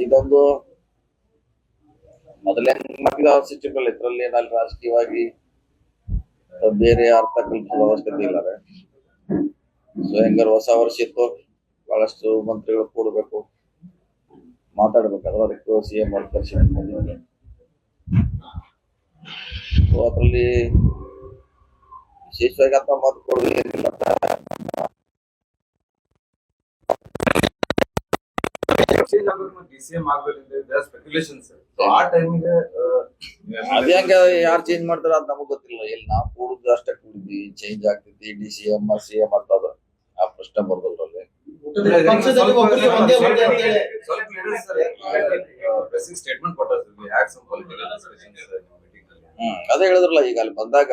ಇದೊಂದು ಮೊದಲೇ ಮಾಡಿದ ಸಿಸ್ಟಮ್ಗಳು ಇದ್ರಲ್ಲಿ ಏನಲ್ಲಿ ರಾಜಕೀಯವಾಗಿ ಬೇರೆ ಅರ್ಥ ಕಲ್ಪಿಸುವ ಅವಶ್ಯಕತೆ ಇಲ್ಲ ಸೊ ಹೆಂಗಾರು ಹೊಸ ವರ್ಷ ಇತ್ತು, ಬಹಳಷ್ಟು ಮಂತ್ರಿಗಳು ಕೂಡಬೇಕು. ಮಾತಾಡ್ಬೇಕಾದ್ರೆ ಅದಕ್ಕೆ ಸಿ ಎಂ ಅವ್ರ ಕರ್ಸಿ ಸೊ ಅದ್ರಲ್ಲಿ ವಿಶೇಷವಾಗಿ ಅಂತ ಮಾತು ಕೊಡೋದು ಚೇಂಜ್ ಆಗ್ಬೇಕು ಡಿ ಸಿ ಎಂ ಆಗ್ಬೇಕು ಸ್ಪೆಕ್ಯುಲೇಷನ್ಸ್ ಆ ಟೈಮಿಗೆ ಅದ್ ಹೆಂಗ ಯಾರು ಚೇಂಜ್ ಮಾಡ್ತಾರ ಅಂತ ನಮಗ್ ಗೊತ್ತಿಲ್ಲ. ಇಲ್ಲಿ ನಾವು ಕೂಡುದು ಅಷ್ಟೇ ಕೂಡಿದ್ವಿ. ಚೇಂಜ್ ಆಗ್ತೈತಿ D C M C M ಅಂತ ಅದ ಆ ಪ್ರಶ್ನೆ ಬರ್ದಲ್ರಲ್ಲಿ ಅಂತ ಸ್ಟೇಟ್ಮೆಂಟ್ ಹ್ಮ್ ಅದೇ ಹೇಳಿದ್ರಲ್ಲ ಈಗ ಅಲ್ಲಿ ಬಂದಾಗ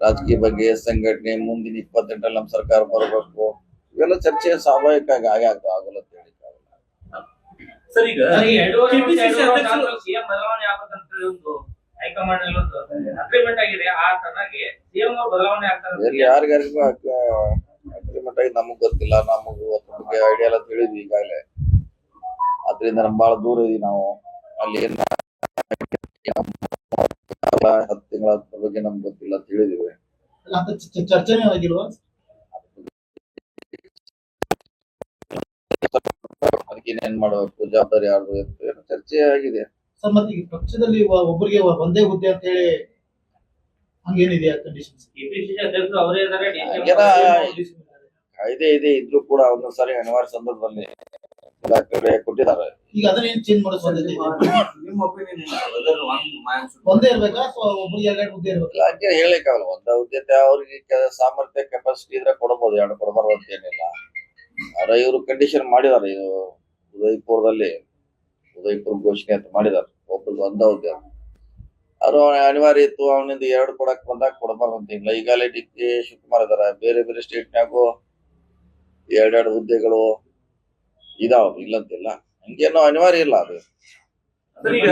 ರಾಜಕೀಯ ಬಗ್ಗೆ ಸಂಘಟನೆ ಮುಂದಿನ ಇಪ್ಪತ್ತೆಂಟಲ್ಲಿ ನಮ್ ಸರ್ಕಾರ ಬರಬೇಕು. ಇವೆಲ್ಲ ಚರ್ಚೆ ಸ್ವಾಭಾವಿಕ ಆಗಿ ಆಗಲ್ಲ ಅಂತ ಸರ್ ಈಗ ಈ ಎರಡೂವರೆ ವರ್ಷ, KPCC ಎರಡೂವರೆ ಅಧ್ಯಕ್ಷರು- ಆದ್ರೂ ಬದಲಾವಣೆ ಆಗ್ಬೇಕಂತ ಒಂದು ಹೈಕಮಾಂಡ್ ಅಲ್ಲಿ ಒಂದು ಅಗ್ರಿಮೆಂಟ್ ಆಗಿದೆ. ಆ ತರನಾಗಿ ಸಿಎಂ ಅವ್ರು ಬದಲಾವಣೆ ಆಗ್ತಾರೆ ಎಲ್ಲಿ ಯಾರಿಗಾರಿಗೂ ಅಗ್ರಿಮೆಂಟ್ ಆಗಿ ನಮಗ್ ಗೊತ್ತಿಲ್ಲ ನಮಗೂ ಅದಕ್ಕೆ ಬಗ್ಗೆ ಐಡಿಯಾ ಎಲ್ಲ ತಿಳಿದ್ವಿ ಈಗಾಗಲೇ. ಅದ್ರಿಂದ ನಮ್ ಬಹಳ ದೂರ ಇದೀವಿ ನಾವು. ಅಲ್ಲಿ ಏನ್ ಹತ್ತು ತಿಂಗಳ ಬಗ್ಗೆ ನಮ್ಗೆ ಗೊತ್ತಿಲ್ಲ ತಿಳಿದಿವಿ. ಅಂತ ಚ- ಚರ್ಚೆನೇ ಆಗಿಲ್ವಾ ಅದಕ್ಕೆ ಏನ್ ಮಾಡಬೇಕು? ಜವಾಬ್ದಾರಿ ಯಾರು ಏನು ಚರ್ಚೆ ಆಗಿದೆ. ಸರ್ ಮತ್ತೆ ಈಗ ಪಕ್ಷದಲ್ಲಿ ಒಬ್ಬರಿಗೆ ಒಂದೇ ಹುದ್ದೆ ಅಂತ ಹೇಳಿ ಹಂಗೇನಿದೆಯಾ ಕಂಡೀಷನ್ಸ್. ಕಾಯ್ದೆ ಇದೆ ಇದ್ರೂ ಕೂಡ ಒಂದೊಂದ್ಸರಿ ಅನಿವಾರ್ಯ ಸಂದರ್ಭದಲ್ಲಿ ಕಡೆ ಕೊಟ್ಟಿದ್ದಾರೆ. ಈಗ ಅದನ್ನ ಏನ್ ಚೇಂಜ್ ಮಾಡೋ ಸಾಧ್ಯತೆ ನಿಮ್ಮ ಒಪಿನಿಯನ್ ವೆದರ್ ಒಂದೇ ಇರ್ಬೇಕಾ ಅಥವಾ ಒಬ್ರಿಗೆ ಎರಡೆರಡು ಹುದ್ದೆ ಇರ್ಬೇಕಾ? ಹಂಗೆ ಹೇಳಿಕ್ಕಾಗಲ್ಲ ಒಂದ ಉದ್ಯತೆ ಅವ್ರಿಗೆ ಸಾಮರ್ಥ್ಯ ಕೆಪಾಸಿಟಿ ಇದ್ರೆ ಕೊಡಬಹುದು ಎರಡು ಕೊಡಬಾರ್ದು ಅಂತ ಏನಿಲ್ಲ. ಆದ್ರೆ ಇವರು ಕಂಡೀಷನ್ ಮಾಡಿದಾರೆ ಇದು ಉದಯಪುರದಲ್ಲಿ ಉದಯಪುರ ಘೋಷಣೆ ಅಂತ ಮಾಡಿದಾರೆ. ಒಬ್ಬರು ಒಂದ ಹುದ್ದೆ ಅವ್ರು ಅನಿವಾರ್ಯ ಇತ್ತು ಅವನಿಂದ ಎರಡು ಕೊಡಕ್ ಬಂದಾಗ ಕೊಡಬಾರ್ದು ಅಂತ ಇಲ್ಲ. ಈಗಾಗಲೇ ಡಿ ಕೆ ಶಿವಕುಮಾರ್ ಇದಾರೆ. ಬೇರೆ ಬೇರೆ ಸ್ಟೇಟ್ನಾಗು ಎರಡೆರಡು ಹುದ್ದೆಗಳು ಇದಾವ ಇಲ್ಲಂತಿಲ್ಲ. ಹಂಗೇನೋ ಅನಿವಾರ್ಯ ಇಲ್ಲ ಅದು. ಈಗ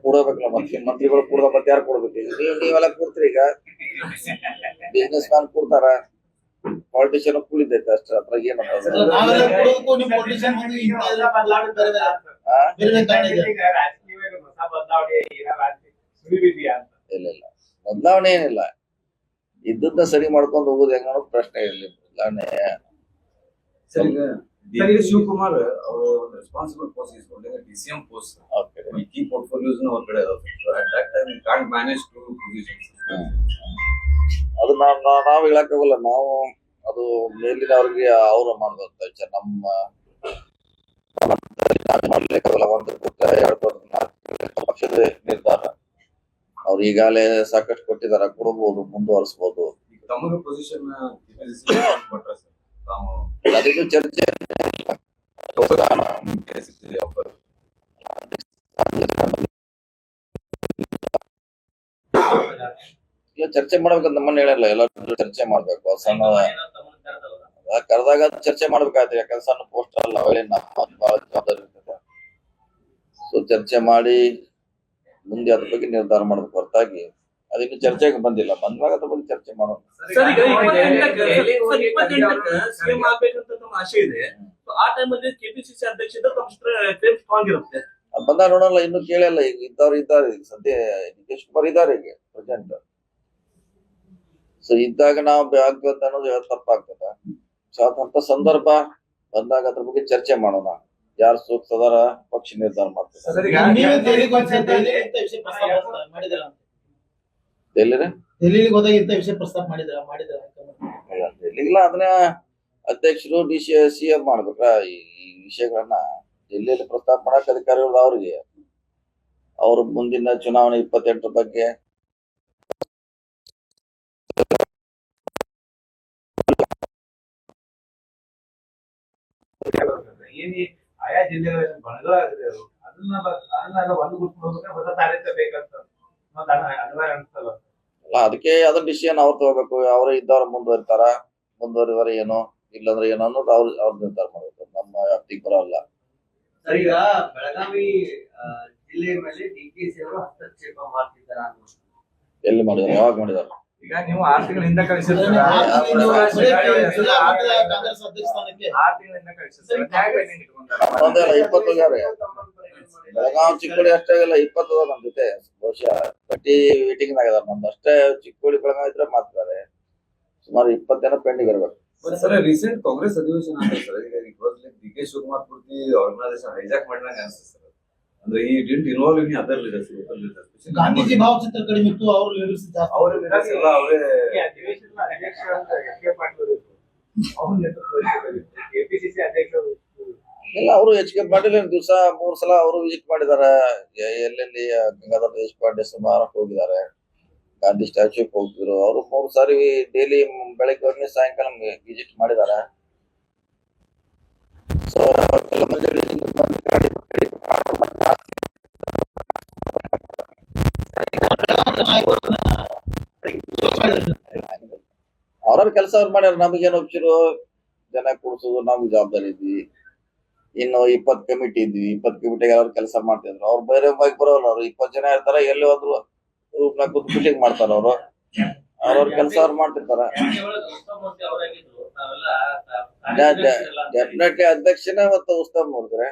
ಕೂಡಬೇಕಲ್ಲ ಮತ್ತೆ ಮಂತ್ರಿಗಳು ಕೂಡ ಮತ್ತೆ ಯಾರು ಕೊಡ್ಬೇಕು? ಈಗ ನೀವು ನೀವೆಲ್ಲ ಕೂಡ್ತೀರಿ ಈಗ? ಬಿಸ್ನೆಸ್ ಮ್ಯಾನ್ ಕೂಡ್ತಾರ? ಪಾಲಿಟಿಷಿಯನ್ ಕೂಡಿದ್ದೈತೆ ಅಷ್ಟೇ ಅದ್ರಾಗ ಏನು ಅಲ್ಲ, ನಾವೆಲ್ಲ ಕೊಡೋದಕ್ಕೂ ನಿಮ್ ಪೊಲಿಟಿಷಿಯನ್ ಬಂದು ಇಂಥ ಬದಲಾವಣೆ ಬೇರೆ ಬೇರೆ ಆ? ಬೇರೆ ಬೇರೆ ಕಾರಣ ಇದೆ. ಇಲ್ಲ ಇಲ್ಲ. ಬದಲಾವಣೆ ಏನಿಲ್ಲ. ಇದ್ದದ್ದ ಸರಿ ಮಾಡ್ಕೊಂಡು ಹೋಗುದು ಹೆಂಗ್ ಅನ್ನೋದು ಪ್ರಶ್ನೆ ಇರಲಿ ಬದಲಾವಣೆ ಡಿ ಕೆ ಶಿವಕುಮಾರ್ ಅವರು ಒಂದು ರೆಸ್ಪಾನ್ಸಿಬಲ್ ಪೋಸ್ಟ್ ಇಸ್ಕೊಂಡಿದ್ದಾರೆ. ಡಿ ಸಿ ಎಂ ಪೋಸ್ಟ್ ಈ ಕೀ ಪೋರ್ಟ್ಫೋಲಿಯೋಸ್ ಅವ್ರ ಕಡೆ at that time can't manage two positions ಅದು ನಾವು ನಾವು ಹೇಳಕ್ಕಾಗಲ್ಲ ನಾವು ಅದು ಮೇಲಿನವ್ರಿಗೆ ಅವ್ರು ಮಾಡ್ದಂತ ವಿಚಾರ ನಮ್ಮ ಮಾಡ್ಲಿಕ್ಕಾಗಲ್ಲ ಒಂದು ಎರಡು ಪಕ್ಷದ ನಿರ್ಧಾರ ಅವ್ರು ಈಗಾಗಲೇ ಸಾಕಷ್ಟು ಕೊಟ್ಟಿದ್ದಾರೆ ಕೊಡಬಹುದು ಮುಂದುವರಿಸಬಹುದು ತಮಗೆ ಪೊಸಿಷನ್ ಅದಕ್ಕೆ ಸರ್ ಇಲ್ಲ ಚರ್ಚೆ ಮಾಡ್ಬೇಕಂತ ಎಲ್ಲರೂ ಚರ್ಚೆ ಮಾಡ್ಬೇಕು. ಸಣ್ಣ. ಕರೆದಾಗ ಚರ್ಚೆ ಮಾಡ್ಬೇಕಾಯ್ತು, ಯಾಕಂದ್ರೆ ಸಣ್ಣ ಪೋಸ್ಟ್ ಅಲ್ಲ ಬಹಳ ಜವಾಬ್ದಾರಿ ಇರ್ತದೆ. ಸೊ ಚರ್ಚೆ ಮಾಡಿ ಮುಂದೆ ಅದ್ರ ಬಗ್ಗೆ ನಿರ್ಧಾರ ಮಾಡ್ಬೇಕು ಹೊರತಾಗಿ. ಅದಕ್ಕೆ ಚರ್ಚೆಗೆ ಬಂದಿಲ್ಲ. ಬಂದಾಗ ಅದ್ರ ಬಗ್ಗೆ ಚರ್ಚೆ ಮಾಡೋಣ. ಆಸೆ ಇದೆ. ಆ ಟೈಮಲ್ಲಿ ಕೆಪಿಸಿಸಿ ಅಧ್ಯಕ್ಷ ಕ್ಲೇಮ್ ಸ್ಟ್ರಾಂಗ್ ಇರುತ್ತೆ. ಬಂದ ನೋಡಲ್ಲ ನೋಡೋಣ ಇನ್ನು ಕೇಳಲ್ಲ ಈಗ ಇದ್ದವ್ರು ಇದ್ದಾರೆ. ಈಗ ಸದ್ಯ ನಿತೀಶ್ ಕುಮಾರ್ ಇದ್ದಾರೆ ಈಗ ಪ್ರೆಸೆಂಟ್ ಸೊ ಇದ್ದಾಗ ನಾವು ಆಗ್ಬೇಕು ಅನ್ನೋದು ಹೇಳೋದು ತಪ್ಪಾಗ್ತದ? ಸೊ ಸಂದರ್ಭ ಬಂದಾಗ ಅದ್ರ ಬಗ್ಗೆ ಚರ್ಚೆ ಮಾಡೋಣ. ಯಾರು ಸೂಕ್ತದಾರ ಪಕ್ಷ ನಿರ್ಧಾರ ಮಾಡ್ತಾರೆ ಇಲ್ಲ ಅದನ್ನ ಅಧ್ಯಕ್ಷರು ಡಿ ಸಿ ಸಿ ಎಂ ಮಾಡ್ಬೇಕ್ರ ಈ ವಿಷಯಗಳನ್ನ ಎಲ್ಲೆಲ್ಲಿ ಪ್ರಸ್ತಾಪ ಮಾಡಕ್ ಅಧಿಕಾರಿಗಳು ಅವ್ರಿಗೆ. ಅವ್ರ ಮುಂದಿನ ಚುನಾವಣೆ ಇಪ್ಪತ್ತೆಂಟರ ಬಗ್ಗೆ. ಆಯಾ ಅದನ್ನ ಒಂದು ಹೊಸ ಬೇಕಂತ ಅನಿವಾರ್ಯ ಅನ್ಸಲ್ಲ. ಅದಕ್ಕೆ ಅದನ್ನ ಡಿಸಿಷನ್ ಅವ್ರು ತಗೋಬೇಕು. ಅವರೇ ಇದ್ದವ್ರ ಮುಂದುವರಿತಾರ. ಮುಂದುವರಿದಾರ ಏನೋ? ಇಲ್ಲಂದ್ರೆ ಏನೋ ಅನ್ನೋದು ಅವ್ರು ಅವ್ರ ನಿರ್ಧಾರ ಮಾಡ್ಬೇಕು. ನಮ್ಮ ವ್ಯಾಪ್ತಿಗೆ ಬರೋಲ್ಲ ಸರ್ ಈಗ ಬೆಳಗಾವಿ ಆ, ಜಿಲ್ಲೆಯ ಮೇಲೆ ಡಿ ಕೆ ಸಿ ಅವರು ಹಸ್ತಕ್ಷೇಪ ಮಾಡ್ತಿದ್ದಾರೆ. ಎಲ್ಲಿ ಮಾಡಿದಾರೆ ಯಾವಾಗ ಮಾಡಿದಾರೆ ಈಗ ನೀವು ಆರು ತಿಂಗಳಿಂದ ಕಳಿಸಿರ್ತೀರ? ಆರು ತಿಂಗಳು ಜಿಲ್ಲಾ ಜಿಲ್ಲಾ ಕಳಿಸಿರ್ತೀರ? ಇಪ್ಪತ್ತು ಬೆಳಗಾವಿ ಚಿಕ್ಕೋಡಿ ಅಷ್ಟೇ ಇಲ್ಲ ಇಪ್ಪತ್ತು ಅದ ನಮ್ ಜೊತೆ. ಬಹುಶಃ ಪ್ರತಿ ಮೀಟಿಂಗ್ ನಾಗ ನಮ್ದು ಅಷ್ಟೇ ಚಿಕ್ಕೋಡಿ ಬೆಳಗಾವಿ ಇದ್ರೆ ಮಾತಾಡ್ತಾರೆ ಸುಮಾರು ಇಪ್ಪತ್ತು ಜನ ಪೆಂಡಿಂಗ್ ಇರ್ಬೇಕು. ಸರ್ ರೀಸೆಂಟ್ ಕಾಂಗ್ರೆಸ್ ಅಧಿವೇಶನ ಅಂತ ಸರ್. ಈಗ it was like D K Shivakumar ಪೂರ್ತಿ ಆರ್ಗನೈಸೇಷನ್ ಹೈಜಾಕ್ ಮಾಡಿದಂಗೆ ಅನ್ಸುತ್ತೆ ಸರ್. ಅಂದ್ರೆ ಈ didn't involve in other leaders local leaders Gandhiji ಭಾವಚಿತ್ರ ಕಡಿಮೆ ಇತ್ತು ಅವ್ರ ಲೀಡರ್ಸ್ ಅವ್ರ ಲೀಡರ್ಸ್ ಎಲ್ಲ ಅವರೇ ಈ ಅಧಿವೇಶನದ ಅಧ್ಯಕ್ಷ ಅಂತ ಎಸ್ ಕೆ ಪಾಟೀಲ್. ಅವ್ರ ನೇತೃತ್ವದಲ್ಲಿ ಕೆಪಿಸಿಸಿ ಅಧ್ಯಕ್ಷರು ಇಲ್ಲ ಅವರು ಎಚ್ ಕೆ ಪಾಟೀಲ್ ದಿವಸ ಮೂರ್ ಸಲ ಅವರು ವಿಸಿಟ್ ಮಾಡಿದಾರೆ. ಎ- ಎಲ್ಲೆಲ್ಲಿ ಗಂಗಾಧರ ದೇಶಪಾಂಡೆ ಸುಮಾರು ಹೋಗಿದ್ದಾರೆ. ಗಾಂಧಿ ಸ್ಟ್ಯಾಚ್ಯೂಗೆ ಹೋಗಿದ್ರು. ಅವರು ಮೂರು ಸಾರಿ ಡೈಲಿ ಬೆಳಗ್ಗೆ ಹೋಗಿ ಸಾಯಂಕಾಲ ವಿಸಿಟ್ ಮಾಡಿದ್ದಾರೆ ಸೊ ಅವ್ರವ್ರ ಕೆಲಸ ಅವ್ರು ಮಾಡ್ಯಾರ. ನಮಗೇನು ಒಪ್ಸಿರು ಜನ ಕೂಡ್ಸೋದು ನಮ್ಗೆ ಜವಾಬ್ದಾರಿ ಇದ್ವಿ. ಇನ್ನು ಇಪ್ಪತ್ ಕಮಿಟಿ ಇದ್ವಿ. ಇಪ್ಪತ್ ಕಮಿಟಿಗೆ ಅವ್ರ ಕೆಲಸ ಮಾಡ್ತಿದ್ರು. ಅವ್ರು ಬೇರೆ ಬರೋಲ್ಲ. ಅವ್ರು ಇಪ್ಪತ್ ಜನ ಇರ್ತಾರ. ಎಲ್ಲಿ ಹೋದ್ರು ಕೂತ್ ಮೀಟಿಂಗ್ ಮಾಡ್ತಾರ ಅವರು. ಅವ್ರವ್ರ ಕೆಲಸ ಅವ್ರು ಮಾಡ್ತಿರ್ತಾರ. ಡೆಫಿನೆಟ್ಲಿ ಅಧ್ಯಕ್ಷನ ಮತ್ತು ಉತ್ಸವ ನೋಡಿದ್ರೆ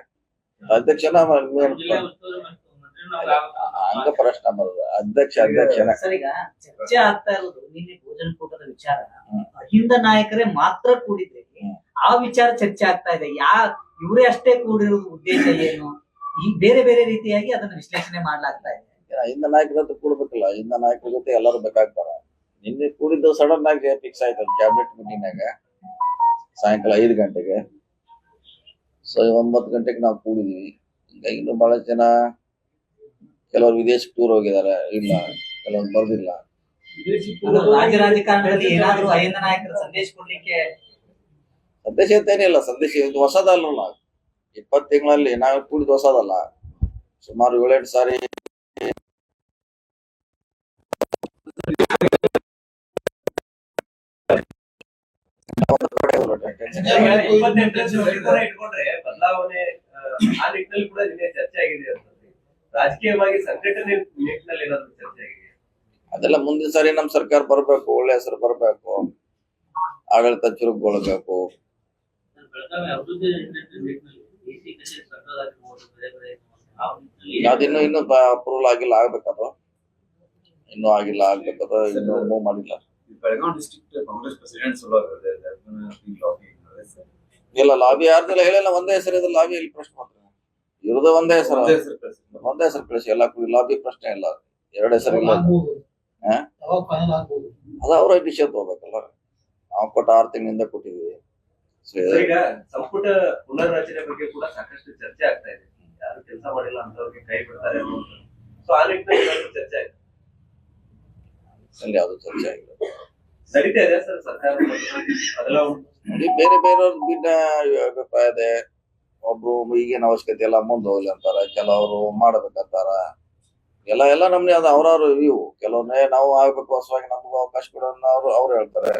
ಅಧ್ಯಕ್ಷನ ಹಂಗ ಪ್ರಶ್ನೆ ಬರೋದು ಅಧ್ಯಕ್ಷ ಅಧ್ಯಕ್ಷನ. ಸರ್ ಈಗ ಚರ್ಚೆ ಆಗ್ತಾ ಇರೋದು ನಿನ್ನೆ ಭೋಜನ ಕೂಟದ ವಿಚಾರ. ಅಹಿಂದ ನಾಯಕರೇ ಮಾತ್ರ ಕೂಡಿದ್ರೆ ಆ ವಿಚಾರ ಚರ್ಚೆ ಆಗ್ತಾ ಇದೆ. ಯಾ ಇವರೇ ಅಷ್ಟೇ ಕೂಡಿರೋದು ಉದ್ದೇಶ ಏನು? ಈ ಬೇರೆ ಬೇರೆ ರೀತಿಯಾಗಿ ಅದನ್ನ ವಿಶ್ಲೇಷಣೆ ಮಾಡ್ಲಾಗ್ತಾ ಇದೆ. ಹಿಂದ ನಾಯಕರ ಹತ್ರ ಕೂಡ್ಬೇಕಲ್ಲ ಹಿಂದ ನಾಯಕರ ಜೊತೆ ಎಲ್ಲರೂ ಬೇಕಾಗ್ತಾರ. ನಿನ್ನೆ ಕೂಡಿದ್ದು ಸಡನ್ ಆಗಿ ಫಿಕ್ಸ್ ಆಯ್ತು ಕ್ಯಾಬಿನೆಟ್ ಮೀಟಿಂಗ್ನಾಗ ಸಾಯಂಕಾಲ ಐದು ಗಂಟೆಗೆ. ಸೊ ಒಂಬತ್ತು ಗಂಟೆಗೆ ನಾವು ಕೂಡಿದೀವಿ. ಈಗ ಇನ್ನು ಬಹಳ ಜನ ಕೆಲವರು ವಿದೇಶಕ್ಕೆ ಟೂರ್ ಹೋಗಿದ್ದಾರೆ ಇಲ್ಲ ಕೆಲವರು ಬರ್ದಿಲ್ಲ. ಅದು ರಾಜ್ಯ ರಾಜಕಾರಣದಲ್ಲಿ ಏನಾದ್ರೂ ಅಹಿಂದ ನಾಯಕರ ಸಂದೇಶ ಕೊಡ್ಲಿಕ್ಕೆ ಸಂದೇಶ ಅಂತ ಏನಿಲ್ಲ ಸಂದೇಶ ಇದು ಹೊಸದಲ್ಲ ಇಪ್ಪತ್ತು ತಿಂಗಳಲ್ಲಿ ನಾವು ಕೂಡಿದ ಹೊಸದಲ್ಲ. ಸುಮಾರು ಏಳೆಂಟು ಸಾರಿ ಬದಲಾವಣೆ ಆ, ಆ ನಿಟ್ಟಿನಲ್ಲಿ ಕೂಡ ನಿನ್ನೆ ಚರ್ಚೆ ಆಗಿದೆ ಅಂತ ರಾಜಕೀಯವಾಗಿ ಸಂಘಟನೆ ನಿಟ್ಟಿನಲ್ಲಿ ಏನಾದ್ರು ಚರ್ಚೆ ಆಗಿದೆ ಅದೆಲ್ಲ ಮುಂದಿನ ಸಾರಿ ನಮ್ ಸರ್ಕಾರ ಬರ್ಬೇಕು ಒಳ್ಳೆ ಹೆಸರು ಬರ್ಬೇಕು ಆಡಳಿತ ಚುರುಕುಗೊಳ್ಬೇಕು. ಅದಿನ್ನು ಇನ್ನು ಅಪ್ರೂವಲ್ ಆಗಿಲ್ಲ ಆಗ್ಬೇಕದು. ಇನ್ನೂ ಆಗಿಲ್ಲ ಆಗ್ಬೇಕದು ಇನ್ನು ಮೂವ್ ಮಾಡಿಲ್ಲ. ಬೆಳಗಾವಿ ಡಿಸ್ಟ್ರಿಕ್ಟ್ ಕಾಂಗ್ರೆಸ್ ಪ್ರೆಸಿಡೆಂಟ್ ಸಲುವಾಗಿ ಇಲ್ಲ ಲಾಬಿ ಯಾರ್ದೆಲ್ಲ ಹೇಳಿಲ್ಲ ಒಂದೇ ಹೆಸರು ಇದೆ ಲಾಬಿ ಇಲ್ಲಿ ಪ್ರಶ್ನೆ ಮಾತ್ರ. ಇರೋದು ಒಂದೇ ಹೆಸರು. ಒಂದೇ ಹೆಸರು ಕಳಿಸಿ ಎಲ್ಲ ಕೂಡಿ ಲಾಬಿ ಪ್ರಶ್ನೆ ಇಲ್ಲ. ಎರಡು ಹೆಸರು ಇಲ್ಲ. ಅದ ಅವ್ರ ಡಿಸಿಷನ್ ತಗೋಬೇಕಲ್ಲ. ನಾವು ಕೊಟ್ಟ ಆರು ತಿಂಗಳಿಂದ ಕೊಟ್ಟಿದ್ವಿ. ಈಗ ಸಂಪುಟ ಪುನರ್ರಚನೆ ಬಗ್ಗೆ ಕೂಡ ಸಾಕಷ್ಟು ಚರ್ಚೆ ಆಗ್ತಾ ಇದೆ. ಯಾರು ಕೆಲಸ ಮಾಡಿಲ್ಲ ಅಂತವ್ರಿಗೆ ಕೈ ಬಿಡ್ತಾರೆ ಸೊ ಆ ನಿಟ್ಟಿನಲ್ಲಿ ಚರ್ಚೆ ಆಯ್ತು? ಅಲ್ಲಿ ಯಾವುದು ಚರ್ಚೆ ಆಗಿಲ್ಲ. ನೋಡಿ ಬೇರೆ ಬೇರೆಯವ್ರ ಭಿನ್ನ ಅಭಿಪ್ರಾಯ ಇದೆ. ಒಬ್ರು ಈಗಿನ ಅವಶ್ಯಕತೆ ಎಲ್ಲ ಮುಂದೆ ಹೋಗ್ಲಿ ಅಂತಾರ ಕೆಲವರು ಮಾಡ್ಬೇಕಂತಾರ. ಎಲ್ಲ ಎಲ್ಲ ನಮ್ಗೆ ಅದ ಅವ್ರವ್ರ ಇವು. ಕೆಲವೊಮ್ಮೆ ನಾವು ಆಗ್ಬೇಕು ಹೊಸವಾಗಿ ನಮಗೂ ಅವಕಾಶ ಕೊಡೋಣ ಅವ್ರು ಅವ್ರು ಹೇಳ್ತಾರೆ.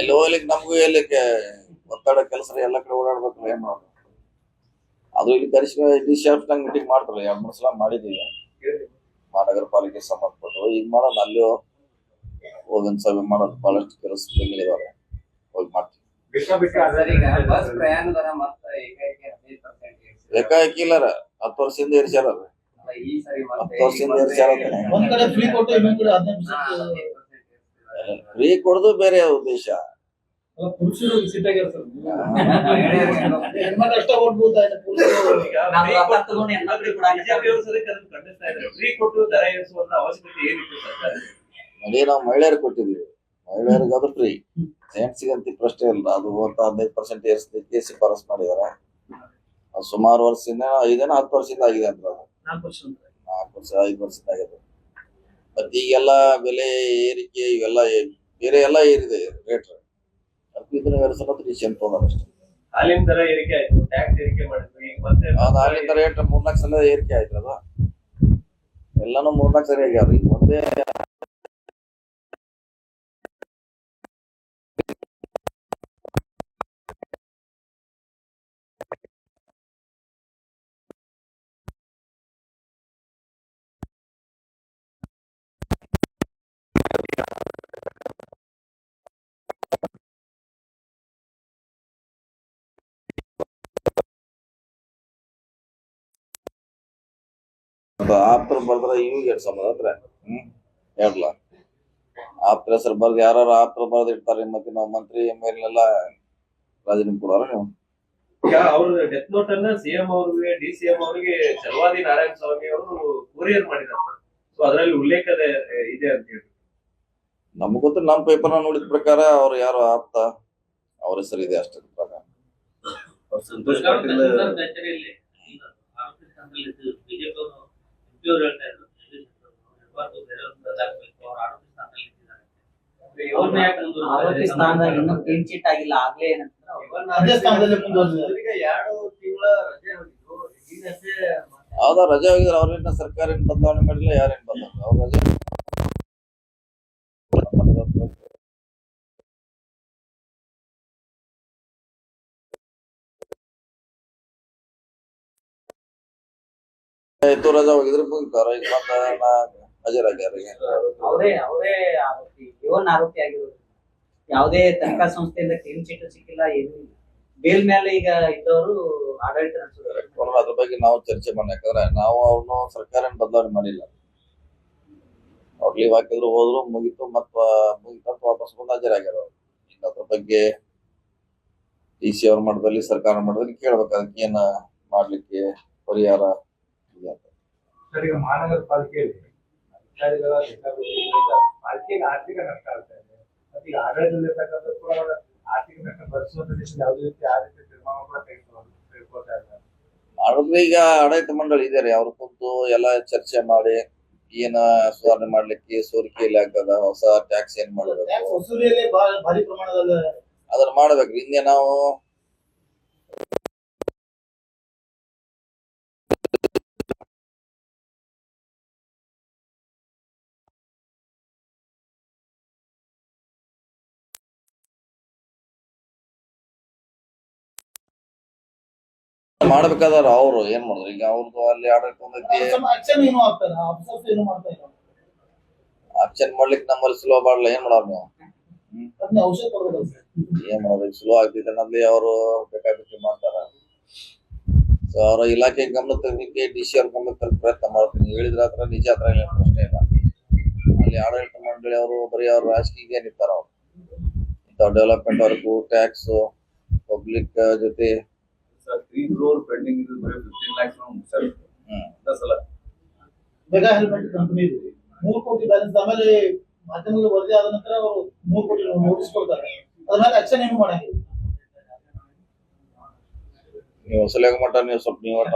ಎಲ್ಲಿ ಹೋಗ್ಲಿಕ್ಕೆ ನಮಗೂ ಎಲ್ಲಿ ಒತ್ತಡ ಕೆಲಸ ಎಲ್ಲ ಕಡೆ ಓಡಾಡ್ಬೇಕಲ್ಲ ಏನ್ ಮಾಡೋದು ಅದು ಇಲ್ಲಿ ದರ್ಶನ ಇಲ್ಲಿ ಶೆಲ್ಫ್ ನಂಗೆ ಮೀಟಿಂಗ್ ಮಾಡ್ತಾರೆ ಎರಡ್ ಮೂರ್ ಸಲ ಮಾಡಿದೀವಿ ಮಹಾನಗರ ಪಾಲಿಕೆ ಸಂಬಂಧಪಟ್ಟು. ಈಗ ಮಾಡೋಣ ಅಲ್ಲಿ ಹೋಗಿ ಸಭೆ ಮಾಡೋದು ಬಹಳಷ್ಟು ಕೆಲಸ ಇದಾವೆ ಹೋಗಿ ಮಾಡ್ತೀವಿ. ಏಕಾಏಕಿ ಇಲ್ಲಾರ? ಹತ್ತು ವರ್ಷದಿಂದ ಸರಿ ಹತ್ತು ವರ್ಷದಿಂದ ಪರ್ಸೆಂಟ್ ಫ್ರೀ ಕೊಡೋದು ಬೇರೆ ಉದ್ದೇಶ. ಪುರುಷರು ವಿಸಿಟ್ ಆಗ್ಯಾರ ಸರ್ ಫ್ರೀ ಕೊಟ್ಟು ದರ ಏರಿಸುವಂತ ಅವಶ್ಯಕತೆ ಏನಿತ್ತು ಸರ್ಕಾರ? ನೋಡಿ ನಾವು ಮಹಿಳೆಯರಿಗೆ ಕೊಟ್ಟಿದ್ವಿ ಮಹಿಳೆಯರಿಗೆ ಅದು ಫ್ರೀ ಜೆಂಟ್ಸ್ಗಂತ ಪ್ರಶ್ನೆ ಇಲ್ಲ. ಅದು ಒಂದು ಹದಿನೈದು ಪರ್ಸೆಂಟ್ ಏರಿಸಲಿಕ್ಕೆ ಶಿಫಾರಸ್ ಮಾಡಿದಾರೆ ಅದು ಸುಮಾರು ವರ್ಷದಿಂದ ಐದೇನೋ ಹತ್ತು ವರ್ಷದಿಂದ ಆಗಿದೆ ಅಂತ ಅದು. ನಾಲ್ಕು ವರ್ಷ ಐದು ವರ್ಷದಿಂದ ಆಗಿದೆ. ಮತ್ತೆ ಈಗೆಲ್ಲ ಬೆಲೆ ಏರಿಕೆ ಇವೆಲ್ಲ ಬೇರೆ ಎಲ್ಲ ಏರಿದೆ ರೇಟ್ ಇದನ್ನ ಏರಿಸೋದು ಡಿಸಿಷನ್ ತೊಗೊಂಡ್ರೆ ಅಷ್ಟೇ ಹಾಲಿನ ದರ ಏರಿಕೆ ಆಯ್ತು ಟ್ಯಾಕ್ಸ್ ಏರಿಕೆ ಮಾಡಿದ್ರು ಈಗ ಮತ್ತೆ ಅದು ಅಲ್ಲಿಂದ ರೇಟ್ ಮೂರ್ನಾಲ್ಕು ಸಲ ಏರಿಕೆ ಆಯ್ತು ಅದು ಎಲ್ಲಾನು ಮೂರ್ನಾಲ್ಕು ಸರಿ ಆಗ್ಯಾವ ಈಗ ಒಂದೇ ಆಪ್ತರ ಬರ್ದ್ರ ಇವಾಗ ಎರಡು ಸಂಬಂಧ ಹತ್ರ ಆಪ್ತರ ಹೆಸರು ಬರ್ದು ಯಾರು ಆಪ್ತರ ಬರ್ದು ಇಡ್ತಾರೆ ಮತ್ತೆ ನಾವು ಮಂತ್ರಿ ಎಂ ಎಲ್ ಎಲ್ಲ ರಾಜೀನಾಮೆ ಕೊಡೋರ ನೀವು? ಅವ್ರ ಡೆತ್ ನೋಟ್ ಅನ್ನ ಸಿಎಂ ಅವ್ರಿಗೆ ಡಿ ಸಿ ಎಂ ಅವರಿಗೆ ಚಲವಾದಿ ನಾರಾಯಣ ಸ್ವಾಮಿ ಅವರು ಕೊರಿಯರ್ ಮಾಡಿದ್ದಾರೆ ಸೊ ಅದರಲ್ಲಿ ಉಲ್ಲೇಖ ಇದೆ ಅಂತ ಹೇಳಿ ನಮ್ಗ್ ಗೊತ್ತು ನಮ್ಮ ಪೇಪರ್ ನೋಡಿದ ಪ್ರಕಾರ ಅವ್ರು ಯಾರು ಆಪ್ತ ಅವ್ರ ಹೆಸರು ಇದೆ ಅಷ್ಟೇ ಪ್ರಕಾರ. ಸಂತೋಷ್ ಪಾಟೀಲ್ ಅವರು ಹೇಳ್ತಾ ಇದ್ರು ಸ್ಥಾನದಾಗ ಇನ್ನೂ ಕ್ಲೀನ್ ಚೀಟ್ ಆಗಿಲ್ಲ ಆಗ್ಲೇ ಏನಂತಂದ್ರೆ ಅದೇ ಸ್ಥಾನದಲ್ಲಿ ಈಗ ಎರಡು ತಿಂಗಳ ರಜೆ ಹೋಗಿದ್ರು ಈಗಷ್ಟೇ ಯಾವ್ದೋ ರಜೆ ಹೋಗಿದ್ರೆ ಅವ್ರೇನ ಸರ್ಕಾರ ಏನ್ ಬದಲಾವಣೆ ಮಾಡಿಲ್ಲ ಯಾರೇನ್ ಬದಲಾವಣೆ ಅವ್ರ ರಜೆ ಆಯ್ತು ರಜಾ ಹೋಗಿದ್ರೆ ಮುಗಿತಾರ ಈಗ ಮತ್ತೆ ನಾ- ಹಾಜರಾಗ್ಯಾರ. ಅವರೇ ಅವರೇ ಆರೋಪಿ. ಇವನ್ ಆರೋಪಿ ಆಗಿರೋದು. ಯಾವುದೇ ತನಿಖಾ ಸಂಸ್ಥೆಯಿಂದ ಕ್ಲೀನ್ ಚೀಟ್ ಸಿಕ್ಕಿಲ್ಲ ಏನೂ ಇಲ್ಲ. ಬೇಲ್ ಮೇಲೆ ಈಗ ಇದ್ದವರು ಆಡಳಿತ ಅದ್ರ ಬಗ್ಗೆ ನಾವು ಚರ್ಚೆ ಮಾಡಿ ಯಾಕಂದ್ರೆ ನಾವು ಅವ್ರನ್ನ ಸರ್ಕಾರ ಏನ್ ಬದಲಾವಣೆ ಮಾಡಿಲ್ಲ. ಅವ್ರು ಲೀವ್ ಹಾಕಿದ್ರು ಹೋದ್ರು ಮುಗಿತು ಮತ್ತ ಮುಗಿತಂತ ವಾಪಸ್ ಬಂದು ಹಾಜರಾಗ್ಯಾರ ಅವ್ರು. ಈಗ ಅದ್ರ ಬಗ್ಗೆ ಡಿ ಸಿ ಅವ್ರ ಮಟ್ಟದಲ್ಲಿ ಸರ್ಕಾರ ಮಟ್ಟದಲ್ಲಿ ಕೇಳ್ಬೇಕು. ಅದಕ್ಕೆ ಏನ ಮಾಡ್ಲಿಕ್ಕೆ ಪರಿಹಾರ ಇದೆ. ಸರ್ ಈಗ ಮಹಾನಗರ ಪಾಲಿಕೆಯಲ್ಲಿ ಅಧಿಕಾರಿಗಳ ಪಾಲಿಕೆಗೆ ಆರ್ಥಿಕ ನಷ್ಟ ಆಗ್ತಾ ಇದೆ. ಮತ್ತೆ ಈಗ ಆಡಳಿತದಲ್ಲಿರ್ತಕ್ಕಂಥ ಕೂಡ ಆರ್ಥಿಕ ನಷ್ಟ ಭರಿಸುವಂತ ದಿಶೆಯಲ್ಲಿ ಯಾವುದೇ ರೀತಿ ಆ ರೀತಿ ತೀರ್ಮಾನ ಕೂಡ ತೆಗೆದುಕೊಂಡು ತೆಗೆದುಕೊಳ್ತಾ ಇದ್ದಾರೆ ಮಾಡಿದ್ರೆ ಈಗ ಆಡಳಿತ ಮಂಡಳಿ ಇದಾರೆ ಅವ್ರ ಕುಂತು ಎಲ್ಲ ಚರ್ಚೆ ಮಾಡಿ ಏನ ಸುಧಾರಣೆ ಮಾಡ್ಲಿಕ್ಕೆ ಸೋರಿಕೆ ಎಲ್ಲಿ ಆಗ್ತದ ಹೊಸ ಟ್ಯಾಕ್ಸ್ ಏನ್ ಮಾಡಬೇಕು? ಅದನ್ನ ಮಾಡ್ಬೇಕು. ಹಿಂದೆ ನಾವು ಮಾಡ್ಬೇಕಾದ್ರ ಅವ್ರು ಏನ್ ಮಾಡಿದ್ರು ಈಗ ಅವ್ರದ್ದು ಅಲ್ಲಿ ಆಡಳಿತ ಬಂದೈತಿ ಆಪ್ಷನ್ ಏನು ಆಗ್ತಾರೆ ಅಫ್ಸರ್ಸ್ ಏನು ಮಾಡ್ತಾ ಇಲ್ಲ ಆಕ್ಷನ್ ಮಾಡ್ಲಿಕ್ಕೆ ನಮ್ಮಲ್ಲಿ ಸ್ಲೋ ಮಾಡಲ್ಲ ಏನ್ ಮಾಡೋರು ನೀವು? ಏನ್ ಮಾಡೋದು? ಸ್ಲೋ ಆಗ್ತಿದೆ. ಅನ್ನೋದ್ಲಿ ಅವರು ಬೇಕಾಗಿ ಮಾಡ್ತಾರ. ಸೊ ಅವರ ಇಲಾಖೆ ಗಮನ ತರಲಿಕ್ಕೆ ಡಿ ಸಿ ಅವ್ರ ಗಮನ ತರ ಪ್ರಯತ್ನ ಮಾಡ್ತೀನಿ. ಹೇಳಿದ್ರ ಹತ್ರ ನಿಜ ಹತ್ರ ಇಲ್ಲ ಪ್ರಶ್ನೆ ಇಲ್ಲ. ಅಲ್ಲಿ ಆಡಳಿತ ಮಂಡಳಿ ಅವರು ಬರೀ ಅವ್ರ ರಾಜಕೀಯ ಏನಿರ್ತಾರ ಅವ್ರು. ಇಂಥ ಡೆವಲಪ್ಮೆಂಟ್ ವರ್ಗು ಟ್ಯಾಕ್ಸ್ ಪಬ್ಲಿಕ್ ಜೊತೆ ತ್ರೀ ಕ್ರೋರ್ ಪೆಂಡಿಂಗ್ ಬರೀ ಫಿಫ್ಟೀನ್ ಲ್ಯಾಕ್ಸ್ ಮುಗಿಸ್ತಾರೆ ಸಲ ಮೆಗಾ ಹೆಲ್ಮೆಟ್ ಕಂಪನಿ ಇದೆ. ಮೂರು ಕೋಟಿ ಬ್ಯಾಲೆನ್ಸ್ ಆಮೇಲೆ ಮಾಧ್ಯಮಗಳು ವರದಿ ಆದ ನಂತರ ಅವರು ಮೂರು ಕೋಟಿ ನೋಟಿಸ್ ಕೊಡ್ತಾರೆ. ಅದ್ರ ಮೇಲೆ ಆಕ್ಷನ್ ಏನು ಮಾಡಂಗಿಲ್ಲ. ನೀವು ಹೊಸಲಾಗ ಮಟ್ಟ ನೀವು ಸ್ವಲ್ಪ ನೀವು ಒಟ್ಟ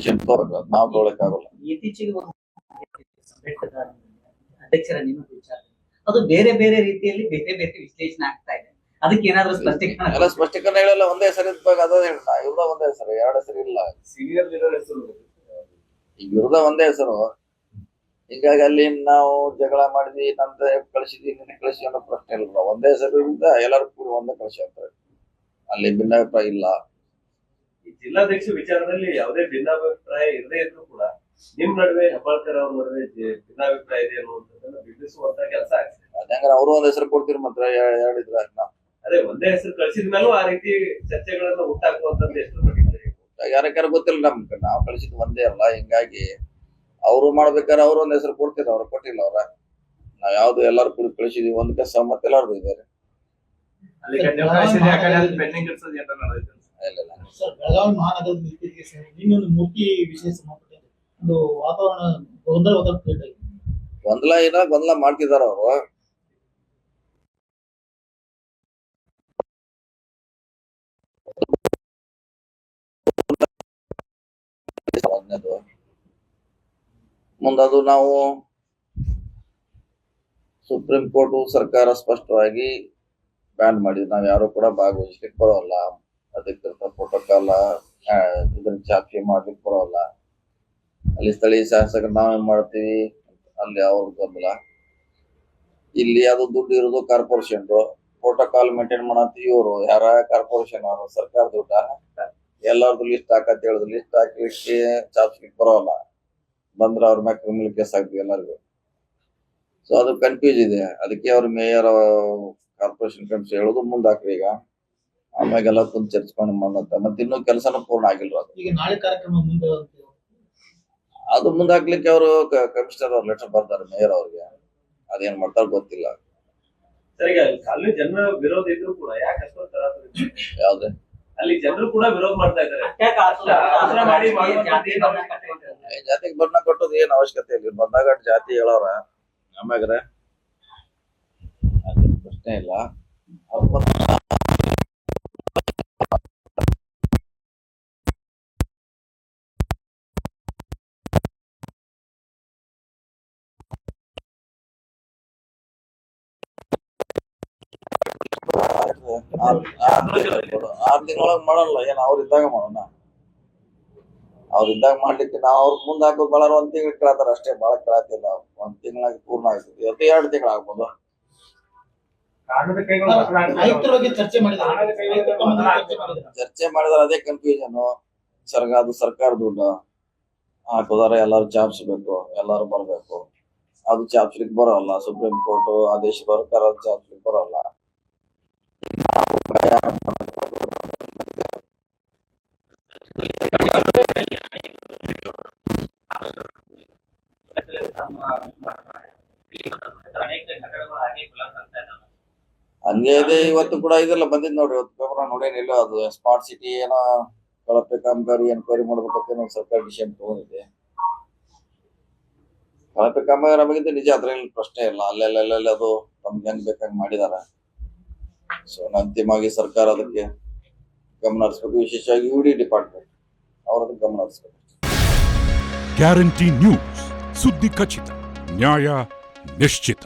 ಬರೀರ್ಲ ತಗೋಬೇಕು ನಾವು ತೊಗೊಳಕ್ಕಾಗಲ್ಲ ಇತ್ತೀಚೆಗೆ ಅಧ್ಯಕ್ಷರ ನೇಮಕ ವಿಚಾರ. ಅದು ಬೇರೆ ಬೇರೆ ರೀತಿಯಲ್ಲಿ ಬೇರೆ ಬೇರೆ ವಿಶ್ಲೇಷಣೆ ಆಗ್ತಾ ಇದೆ. ಅದಕ್ಕೆ ಏನಾದ್ರೂ ಸ್ಪಷ್ಟೀಕರಣ ಎಲ್ಲ ಸ್ಪಷ್ಟೀಕರಣ ಹೇಳಲ್ಲ. ಒಂದೇ ಹೆಸರು ಇದ್ದಾಗ ಅದೇ ಹೇಳ ಇವ್ರದ ಒಂದೇ ಹೆಸರು ಎರಡು ಹೆಸರು ಇಲ್ಲ. ಸೀನಿಯರ್ ಲೀಡರ್ ಹೆಸರು ಈಗ ಇವ್ರದ ಒಂದೇ ಹೆಸರು. ಹೀಗಾಗಿ ಅಲ್ಲಿ ನಾವು ಜಗಳ ಮಾಡಿದ್ವಿ ನಂತರ ಕಳಿಸಿದ್ವಿ ನಿನ್ನೆ ಕಳಿಸಿ ಅನ್ನೋ ಪ್ರಶ್ನೆ ಇಲ್ಲ ಒಂದೇ ಹೆಸರು ಇಂದ ಎಲ್ಲರೂ ಕೂಡ ಒಂದೇ ಕಳಿಸಿ ಅಂತಾರೆ. ಅಲ್ಲಿ ಭಿನ್ನಾಭಿಪ್ರಾಯ ಇಲ್ಲ. ಜಿಲ್ಲಾಧ್ಯಕ್ಷ ವಿಚಾರದಲ್ಲಿ ಯಾವುದೇ ಭಿನ್ನಾಭಿಪ್ರಾಯ ಇರದೇ ಇದ್ರು ಕೂಡ ನಿಮ್ ನಡುವೆ ಹೆಬ್ಬಾಳ್ಕರ್ ಅವ್ರ ನಡುವೆ ಭಿನ್ನಾಭಿಪ್ರಾಯ ಇದೆ ಅನ್ನುವಂಥದ್ದನ್ನ ಬಿಂಬಿಸುವಂತ ಕೆಲಸ ಆಗ್ತದೆ. ಅದಂಗಾರ ಅವರು ಒಂದ್ ಹೆಸರು ಕೊಡ್ತೀರಿ ಮಾತ್ರ ಹೇಳಿದ್ರ ಅದೇ ಒಂದೇ ಹೆಸರು ಕಳಿಸಿದ ಮೇಲೂ ಆ ರೀತಿ ಚರ್ಚೆಗಳನ್ನ ಉಂಟಾಗುವಂತದ್ದು ಎಷ್ಟು ಯಾರ್ಯಾರ ಗೊತ್ತಿಲ್ಲ ನಮ್ಗೆ ನಾವು ಕಳಿಸಿದ್ ಒಂದೇ ಅಲ್ಲ ಹಿಂಗಾಗಿ ಅವರು ಮಾಡ್ಬೇಕಾದ್ರೆ ಅವ್ರು ಒಂದ್ ಹೆಸರು ಕೊಡ್ತೀರ ಅವ್ರ ಕೊಟ್ಟಿಲ್ಲ ಅವ್ರ. ನಾವ್ ಯಾವ್ದು ಎಲ್ಲಾರು ಕೂಡ ಕಳಿಸಿದೀವಿ ಒಂದ್ ಕೆಲಸ ಮತ್ತೆ ಎಲ್ಲಾರ್ದು ಇದಾರೆ ಸರ್ ಬೆಳಗಾವಿ ಮಹಾನಗರದ ಇತ್ತೀಚೆಗೆ ಸರ್ ಇನ್ನೊಂದು ಮೂರ್ತಿ ವಿಷಯ ಸಂಬಂಧಪಟ್ಟ ಒಂದು ವಾತಾವರಣ ಗೊಂದಲ ವಾತಾವರಣ ಗೊಂದಲ ಏನ ಗೊಂದಲ ಮಾಡ್ತಿದಾರ ಅವರು. ಮುಂದದು ನಾವು ಸುಪ್ರೀಂ ಕೋರ್ಟ್ ಸರ್ಕಾರ ಸ್ಪಷ್ಟವಾಗಿ ಬ್ಯಾನ್ ಮಾಡಿದ್ವಿ ನಾವು ಯಾರು ಕೂಡ ಭಾಗವಹಿಸ್ಲಿಕ್ಕೆ ಬರೋಲ್ಲ. ಅದಕ್ಕೆ ಪ್ರೋಟೋಕಾಲ ಇದನ್ನ ಚಾಪಿ ಮಾಡ್ಲಿಕ್ಕೆ ಬರೋಲ್ಲ. ಅಲ್ಲಿ ಸ್ಥಳೀಯ ಶಾಸಕರು ನಾವೇನ್ ಮಾಡ್ತೀವಿ? ಅಲ್ಲಿ ಅವ್ರ ಗೊಂದಲ ಇಲ್ಲಿ ಅದು ದುಡ್ಡು ಇರೋದು ಕಾರ್ಪೊರೇಷನ್ ಪ್ರೋಟೋಕಾಲ್ ಮೇಂಟೈನ್ ಮಾಡತ್ತಿ ಇವರು. ಯಾರ ಕಾರ್ಪೊರೇಷನ್ ಅವರು? ಸರ್ಕಾರ ದುಡ್ಡ? ಎಲ್ಲಾರ್ದು ಲಿಸ್ಟ್ ಹಾಕತ್ತ ಹೇಳಿದ್ರು ಲಿಸ್ಟ್ ಹಾಕ್ಲಿಕ್ಕೆ ಚಾಪ್ಸ್ಲಿಕ್ಕೆ ಬರೋಲ್ಲ. ಬಂದ್ರೆ ಅವ್ರ ಮ್ಯಾಗ ಕ್ರಿಮಿನಲ್ ಕೇಸ್ ಆಗ್ತದೆ ಎಲ್ಲರಿಗೂ. ಸೊ ಅದು ಕನ್ಫ್ಯೂಸ್ ಇದೆ. ಅದಕ್ಕೆ ಅವ್ರ ಮೇಯರ್ ಕಾರ್ಪೊರೇಷನ್ ಕಮಿಷನ್ ಹೇಳೋದು ಮುಂದಾಕ್ರಿ ಈಗ. ಆಮ್ಯಾಗೆಲ್ಲ ಕುಂತ್ ಚರ್ಚ್ಕೊಂಡು ಬಂದಂತ ಮತ್ತೆ ಇನ್ನೂ ಕೆಲಸನೂ ಪೂರ್ಣ ಆಗಿಲ್ವ ಅದು. ಈಗ ನಾಳೆ ಕಾರ್ಯಕ್ರಮ ಮುಂದೆ ಅದು ಮುಂದೆ ಹಾಕ್ಲಿಕ್ಕೆ ಅವರು ಕಮಿಷನರ್ ಅವ್ರ ಲೆಟರ್ ಬರ್ತಾರೆ ಮೇಯರ್ ಅವ್ರಿಗೆ. ಅದೇನ್ ಮಾಡ್ತಾರ ಗೊತ್ತಿಲ್ಲ. ಸರಿ ಈಗ ಅಲ್ಲಿ ಜನರ ವಿರೋಧ ಇದ್ರು ಕೂಡ ಯಾಕೆ ಅಷ್ಟೊಂದು ತರಾತುರಿ? ಯಾವ್ದು? ಅಲ್ಲಿ ಜನರು ಕೂಡ ವಿರೋಧ ಮಾಡ್ತಾ ಇದ್ದಾರೆ. ಯಾಕೆ ಆತರ ಆತರ ಮಾಡಿ ಮಾಡುವಂಥದ್ದು ಜಾತಿ ಏನು ಬಣ್ಣ ಅವಶ್ಯಕತೆ ಇದೆ? ಏ, ಜಾತಿಗೆ ಬಣ್ಣ ಕೊಟ್ಟದ್ ಏನ್ ಅವಶ್ಯಕತೆ ಇಲ್ಲ. ಬಂದಾಗ ಜಾತಿ ಹೇಳೋರ. ಆಮ್ಯಾಗ್ರೆ ಅದೇನ್ ಪ್ರಶ್ನೆ ಇಲ್ಲ. ಅವ್ರ್ ಆರ್- ತಿಂಗಳೊಳಗ್ ಮಾಡಲ್ಲ ಏನ್ ಅವ್ರ ಇದ್ದಾಗ ಮಾಡೋಣ? ಅವ್ರ ಇದ್ದಾಗ ಮಾಡ್ಲಿಕ್ಕೆ ನಾವು ಅವ್ರ ಮುಂದೆ ಹಾಕೋದು ಬಹಳ ಒಂದ್ ತಿಂಗಳು ಕೇಳತ್ತಾರ ಅಷ್ಟೇ ಬಹಳ ಕೇಳತ್ತಿಲ್ಲ ಒಂದ್ ತಿಂಗಳಾಗಿ ಪೂರ್ಣ ಆಗ್ತದೆ ಇವತ್ತು ಎರಡು ತಿಂಗಳು ಆಗ್ಬೋದು. ಚರ್ಚೆ ಮಾಡಿದ್ರೆ. ಅದೇ ಕನ್ಫ್ಯೂಷನ್ ಸರ್ಗ ಅದು ಸರ್ಕಾರ ದುಡ್ಡು. ಹಾಕೋದಾರ ಎಲ್ಲಾರು ಚಾಪ್ಸ್ಬೇಕು ಎಲ್ಲಾರು ಬರ್ಬೇಕು. ಅದು ಚಾಪ್ಸ್ಲಿಕ್ಕೆ ಬರೋಲ್ಲ. ಸುಪ್ರೀಂ ಕೋರ್ಟ್ ಆದೇಶ ಬರ್ತಾರ ಜಾಬ್ಸ್ ಚಾಪ್ಸ್ಲಿಕ್ಕೆ ಬರೋಲ್ಲ. ಕಟ್ಟಡಗಳು ಹಾಗೆ ಇದೆ, ಇವತ್ತು ಕೂಡ ಇದೆಲ್ಲ ಬಂದಿದ್ ನೋಡ್ರಿ, ಇವತ್ತು ಪೇಪರ್ ನೋಡೇನಿಲ್ಲ ಅದು ಸ್ಮಾರ್ಟ್ ಸಿಟಿ ಏನೋ ಕಳಪೆ ಕಾಮಗಾರಿ ಎನ್ಕ್ವೈರಿ ಮಾಡ್ಬೇಕಂತ ಸರ್ಕಾರ ಡಿಸಿಷನ್ ತಗೊಂಡಿದೆ. ಕಳಪೆ ಕಾಮಗಾರಿ ಬಗ್ಗೆ ನಿಜ, ಅದ್ರಲ್ಲಿ ಪ್ರಶ್ನೆ ಇಲ್ಲ. ಅಲ್ಲೆಲ್ಲ ಅದು ತಮ್ಗೆ ಹೆಂಗ್ ಬೇಕಂಗ್ ಮಾಡಿದಾರೆ. ಸೊ ಅಂತಿಮವಾಗಿ ಸರ್ಕಾರ ಅದಕ್ಕೆ ಗಮನ ಹರಿಸ್ಬೇಕು. ವಿಶೇಷವಾಗಿ ಯು ಡಿ ಡಿಪಾರ್ಟ್ಮೆಂಟ್ ಅವ್ರದ್ದು ಗಮನ ಹರಿಸ್ಬೇಕು. ಗ್ಯಾರಂಟಿ ನ್ಯೂಸ್ ಸುದ್ದಿ ಖಚಿತ ನ್ಯಾಯ ನಿಶ್ಚಿತ